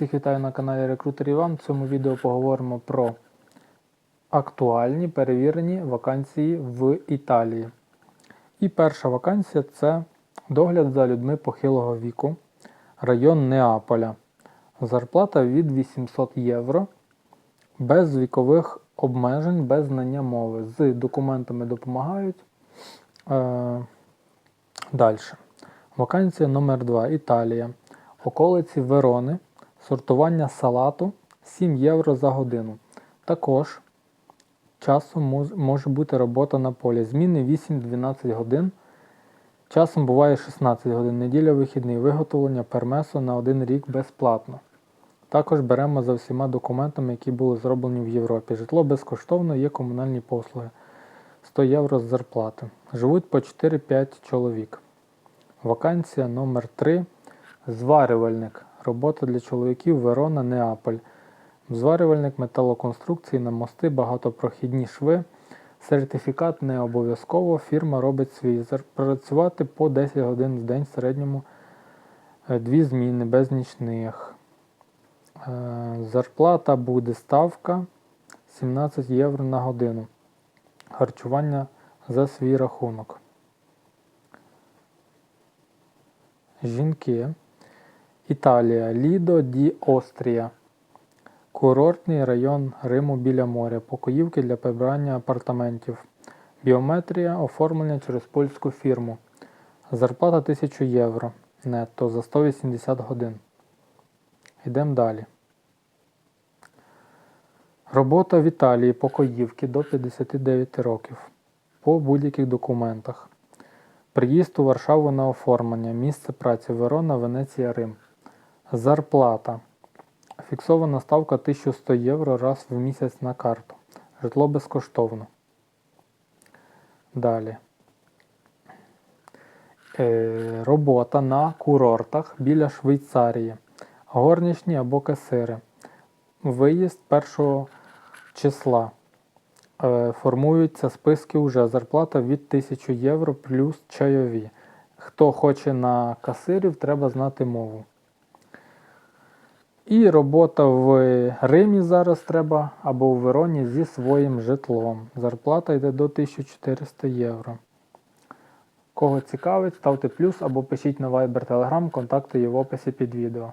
Всіх вітаю на каналі Рекрутер Іван. В цьому відео поговоримо про актуальні перевірені вакансії в Італії. І перша вакансія це догляд за людьми похилого віку, район Неаполя. Зарплата від 800 євро, без вікових обмежень, без знання мови. З документами допомагають. Е, Далі. Вакансія номер 2 Італія. Околиці Верони. Сортування салату 7 євро за годину. Також часом може бути робота на полі. Зміни 8-12 годин. Часом буває 16 годин. Неділя вихідний. Виготовлення пермесо на один рік безплатно. Також беремо за всіма документами, які були зроблені в Європі. Житло безкоштовно, є комунальні послуги. 100 євро з зарплати. Живуть по 4-5 чоловік. Вакансія номер 3 Зварювальник. Робота для чоловіків Верона, Неаполь. Зварювальник металоконструкції на мости, багатопрохідні шви. Сертифікат не обов'язково. Фірма робить свій. Працювати по 10 годин в день в середньому е, дві зміни без нічних. Е, Зарплата буде ставка 17 євро на годину. Харчування за свій рахунок. Жінки. Італія. Лідо ді Острія. Курортний район Риму біля моря. Покоївки для прибирання апартаментів. Біометрія. Оформлення через польську фірму. Зарплата 1000 євро. Нетто за 180 годин. Йдемо далі. Робота в Італії покоївки до 59 років. По будь-яких документах. Приїзд у Варшаву на оформлення. Місце праці Верона, Венеція, Рим. Зарплата. Фіксована ставка 1100 євро раз в місяць на карту. Житло безкоштовно. Далі. Е, робота на курортах біля Швейцарії. Горнічні або касири. Виїзд першого числа. Е, формуються списки вже. Зарплата від 1000 євро плюс чайові. Хто хоче на касирів, треба знати мову. І робота в Римі зараз треба або в Вероні зі своїм житлом. Зарплата йде до 1400 євро. Кого цікавить, ставте плюс або пишіть на Viber Telegram, контакти є в описі під відео.